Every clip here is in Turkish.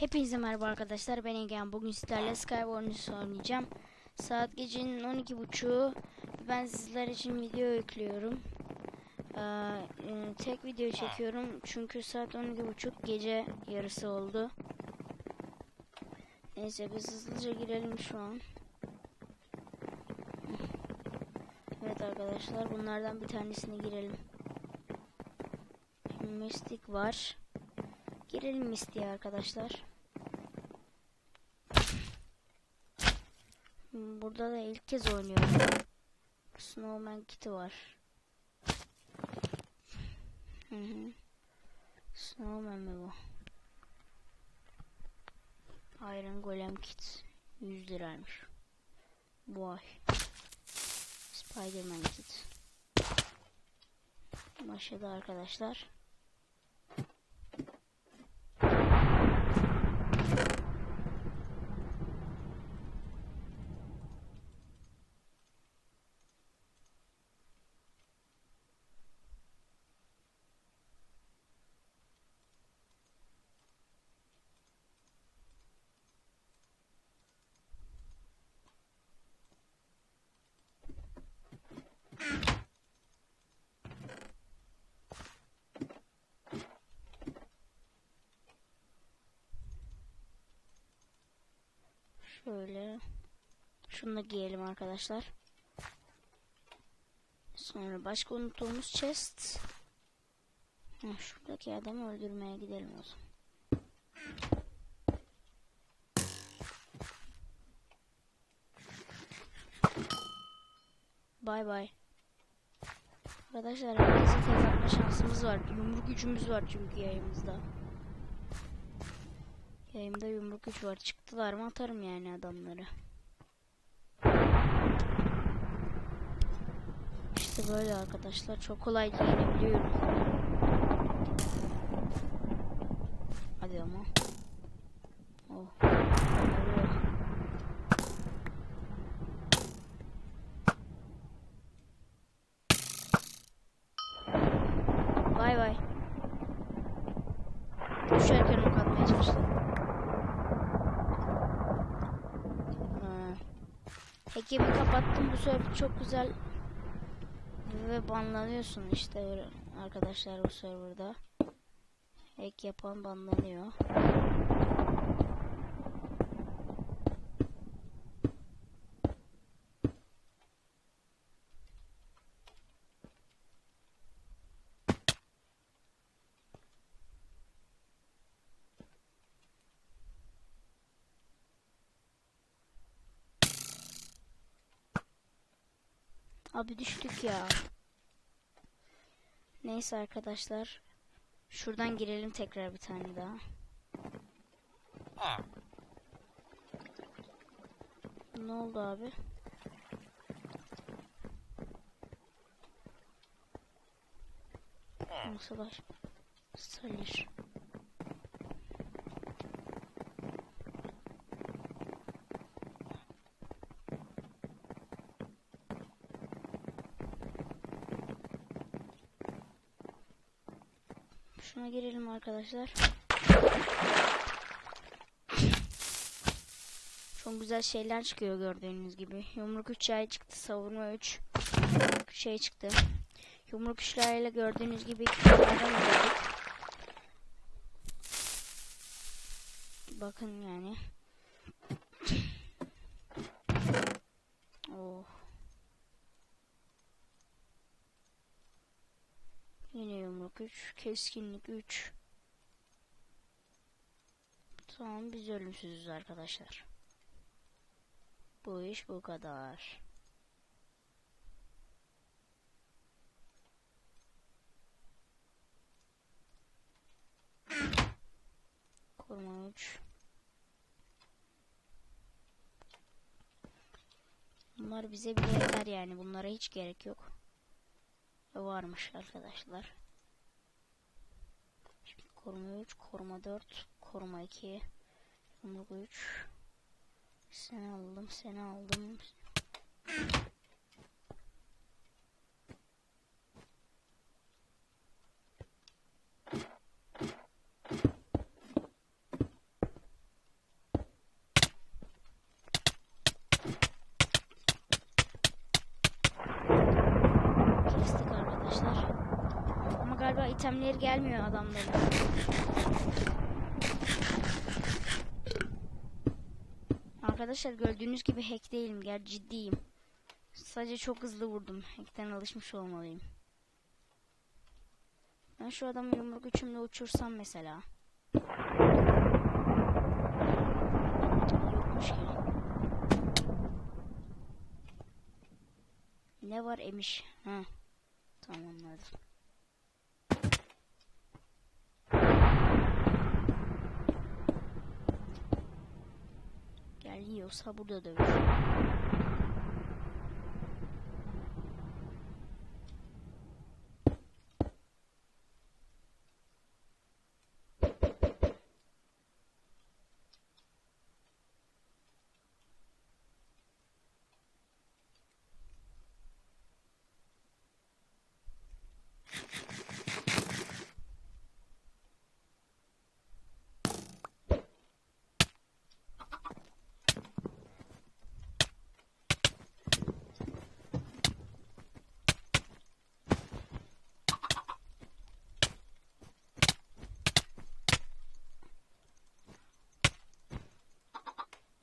Hepinize merhaba arkadaşlar. Ben Egen. Bugün sizlerle Skywars oynayacağım. Saat gecenin 12.30'u. Ben sizler için video yüklüyorum. Ee, e, tek video çekiyorum çünkü saat 12.30 gece yarısı oldu. Neyse biz hızlıca girelim şu an. Evet arkadaşlar bunlardan bir tanesine girelim. Mystic var. Girelim Mystic'e arkadaşlar. Burada da ilk kez oynuyorum. Snowman kiti var. Hı hı. Snowman mi bu? Iron Golem kit. 100 liraymış. Bu ay. Spiderman kit. Başladı arkadaşlar. Şöyle. Şunu da giyelim arkadaşlar. Sonra başka unuttuğumuz chest. Heh, şuradaki adamı öldürmeye gidelim o zaman. Bay bay. Arkadaşlar herkese tek şansımız var. Yumruk gücümüz var çünkü yayımızda. Yayımda yumruk güç var. Çıktılar mı atarım yani adamları. İşte böyle arkadaşlar. Çok kolay yenebiliyorum. Hadi ama. Oh. Bay. Hack'imi kapattım. Bu server çok güzel. Ve banlanıyorsun işte arkadaşlar bu serverda. Hack yapan banlanıyor. Abi düştük ya. Neyse arkadaşlar. Şuradan girelim tekrar bir tane daha. Ne oldu abi? Nasıl baş? Salir. Şuna girelim arkadaşlar. Çok güzel şeyler çıkıyor gördüğünüz gibi. Yumruk 3 ay çıktı. Savurma 3 şey çıktı. Yumruk üçlerle gördüğünüz gibi. Bakın yani. Oh. Yumruk 3, keskinlik 3. Tamam biz ölümsüzüz arkadaşlar. Bu iş bu kadar. Koruma 3. Bunlar bize bile yeter yani. Bunlara hiç gerek yok. Varmış arkadaşlar. Koruma 3, koruma 4, koruma 2, yumruk 3. Seni aldım, seni aldım. İtemleri gelmiyor adamların. Arkadaşlar gördüğünüz gibi hack değilim. Gel ciddiyim. Sadece çok hızlı vurdum. Hack'ten alışmış olmalıyım. Ben şu adamı yumruk üçümle uçursam mesela. Yokmuş ki. Ne var emiş? Ha. Tamam yiyorsa burada dövüş.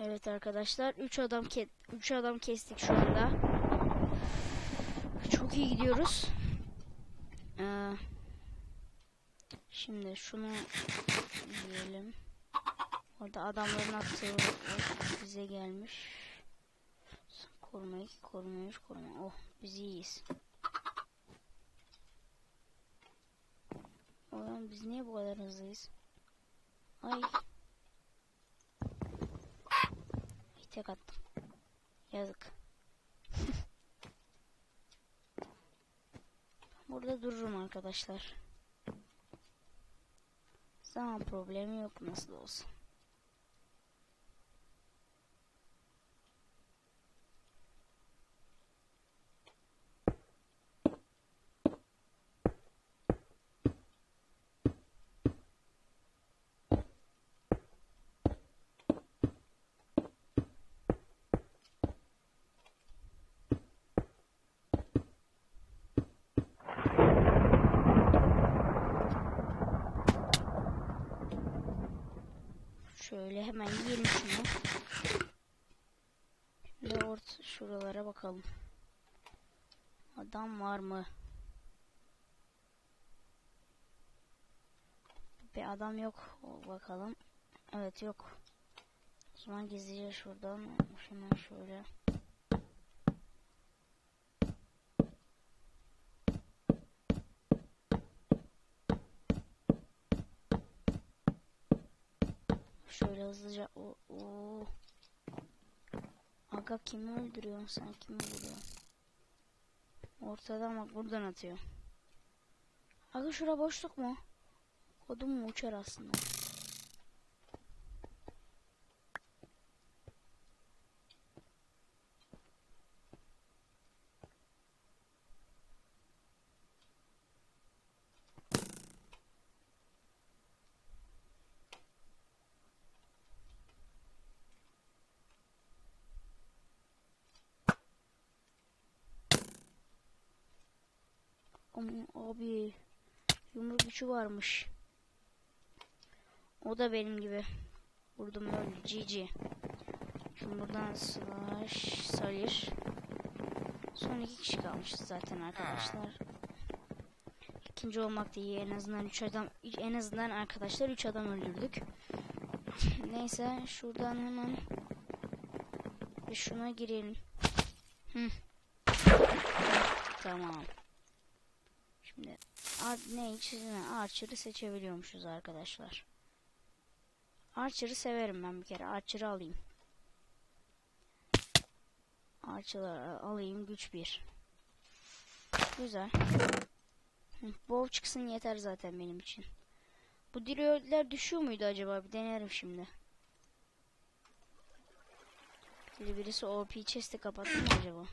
Evet arkadaşlar 3 adam ke 3 adam kestik şu anda. Çok iyi gidiyoruz. Ee, şimdi şunu yiyelim. Orada adamların attığı bize gelmiş. Koruma 2, koruma 3, koruma. Oh biz iyiyiz. Oğlum biz niye bu kadar hızlıyız? Ay. Tek attım. Yazık. Burada dururum arkadaşlar. Zaman problemi yok nasıl olsa. Şöyle hemen yiyelim şunu. Şimdi orta şuralara bakalım. Adam var mı? Bir adam yok. O, bakalım. Evet yok. O zaman gizlice şuradan hemen şöyle. Şöyle hızlıca o o Aga kimi öldürüyorsun sen kimi vuruyorsun? Ortadan bak buradan atıyor. Aga şura boşluk mu? Kodum mu uçar aslında? Ama abi yumruk gücü varmış. O da benim gibi. Vurdum öldü. GG. Şimdi buradan slash salir. Son iki kişi kalmıştı zaten arkadaşlar. İkinci olmak da iyi. En azından üç adam en azından arkadaşlar üç adam öldürdük. Neyse şuradan hemen bir şuna girelim. Hı. Tamam. Ne çizme Archer'ı seçebiliyormuşuz arkadaşlar. Archer'ı severim ben bir kere. Archer'ı alayım. Archer'ı alayım güç 1. Güzel. Bow çıksın yeter zaten benim için. Bu diriyoller düşüyor muydu acaba? Bir denerim şimdi. Biri birisi OP chest'i kapattı mı acaba?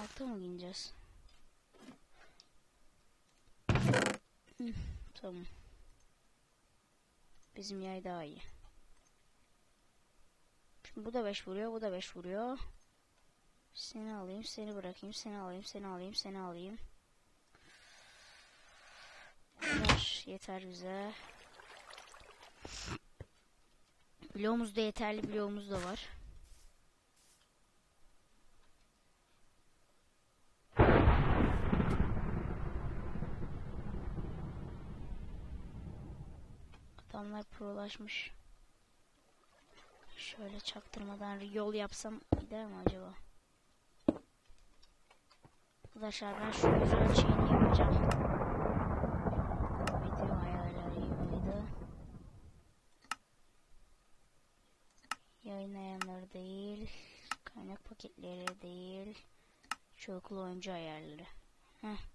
Alta mı ineceğiz? Hı, tamam. Bizim yay daha iyi. Şimdi bu da 5 vuruyor, bu da 5 vuruyor. Seni alayım, seni bırakayım, seni alayım, seni alayım, seni alayım. Bunlar yeter bize. Bloğumuz da yeterli bloğumuz da var. Adamlar prolaşmış. Şöyle çaktırmadan yol yapsam gider mi acaba? Arkadaşlar ben şu yüz ölçeğini yapacağım. Video ayarları iyi miydi? Yayın ayarları değil. Kaynak paketleri değil. Çoklu oyuncu ayarları. Heh.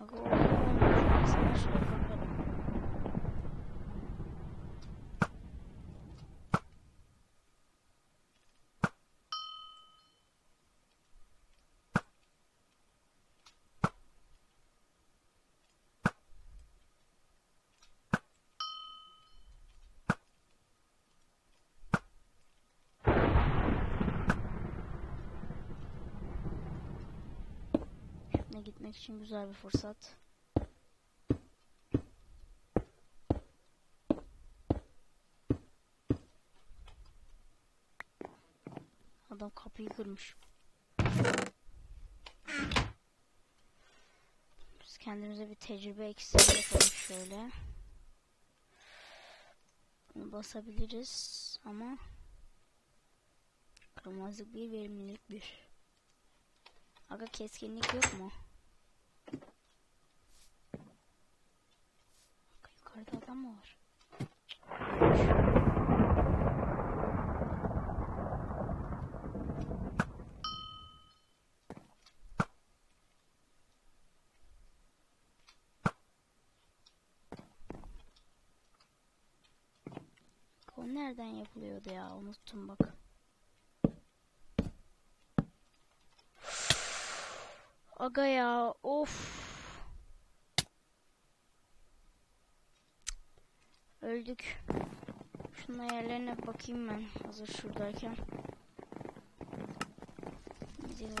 Aga o olmuş. Sana şey bakalım. Şuna gitmek için güzel bir fırsat. Adam kapıyı kırmış. Biz kendimize bir tecrübe eksisi yapalım şöyle. Bunu basabiliriz ama kırmızılık bir verimlilik bir. Aga keskinlik yok mu? Aga yukarıda adam mı. O nereden yapılıyordu ya? Unuttum bak. Aga ya of. Öldük. Şunun ayarlarına bakayım ben hazır şuradayken.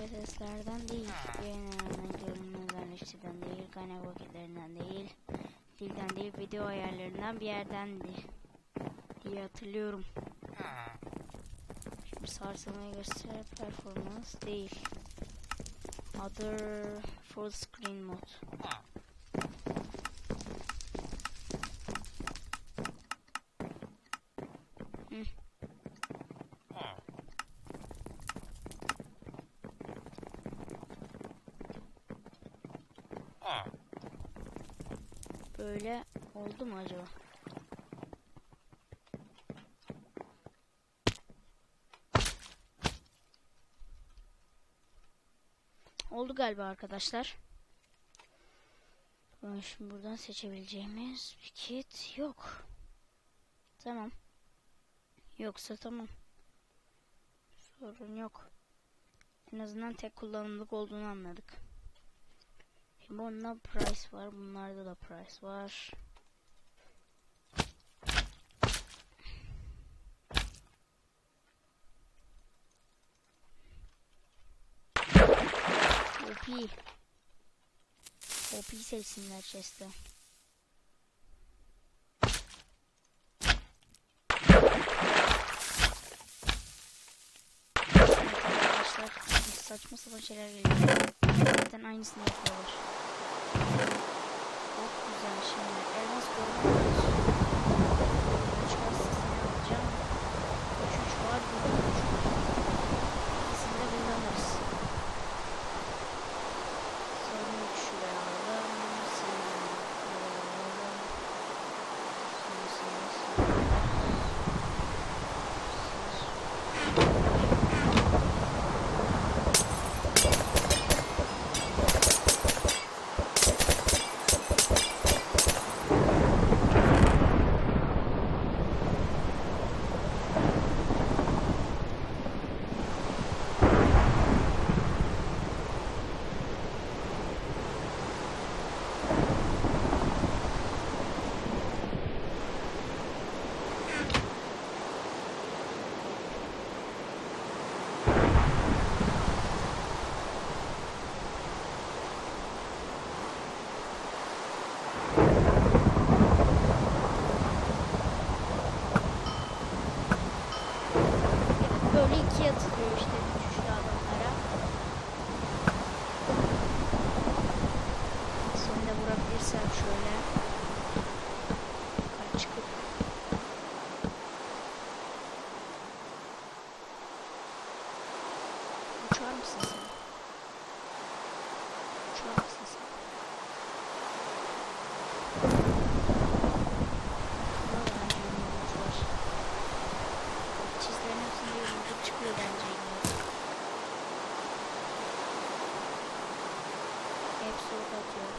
Ve seslerden değil. Yayınlarından görünümlerden işçiden değil. Kaynak vakitlerinden değil. Dilden değil. Video ayarlarından bir yerden değil. Diye hatırlıyorum. Şimdi sarsılmayı göster performans değil. Other full screen mode. Hı. Böyle oldu mu acaba? Oldu galiba arkadaşlar. Şimdi buradan seçebileceğimiz bir kit yok. Tamam. Yoksa tamam. Sorun yok. En azından tek kullanımlık olduğunu anladık. Bunda price var. Bunlarda da price var. OP. OP seçsinler chest'e. Saçma sapan şeyler geliyor. Zaten aynısını yapıyorlar. Çok güzel şimdi. Böyle ikiye atılıyor işte. 给我感觉。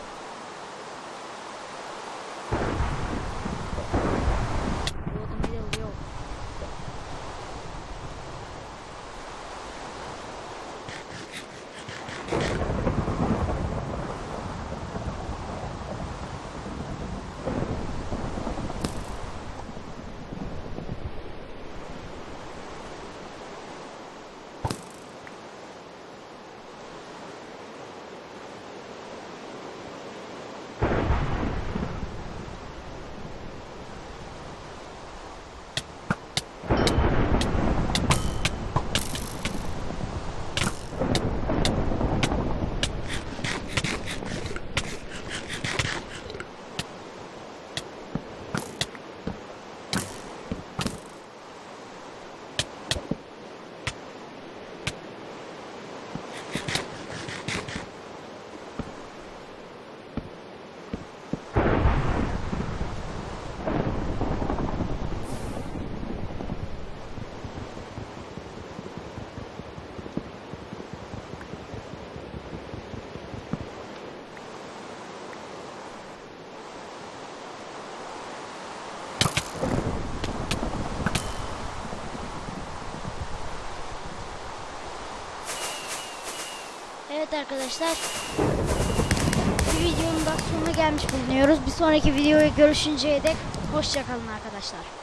Evet arkadaşlar. Bir videonun da sonuna gelmiş bulunuyoruz. Bir sonraki videoya görüşünceye dek hoşçakalın arkadaşlar.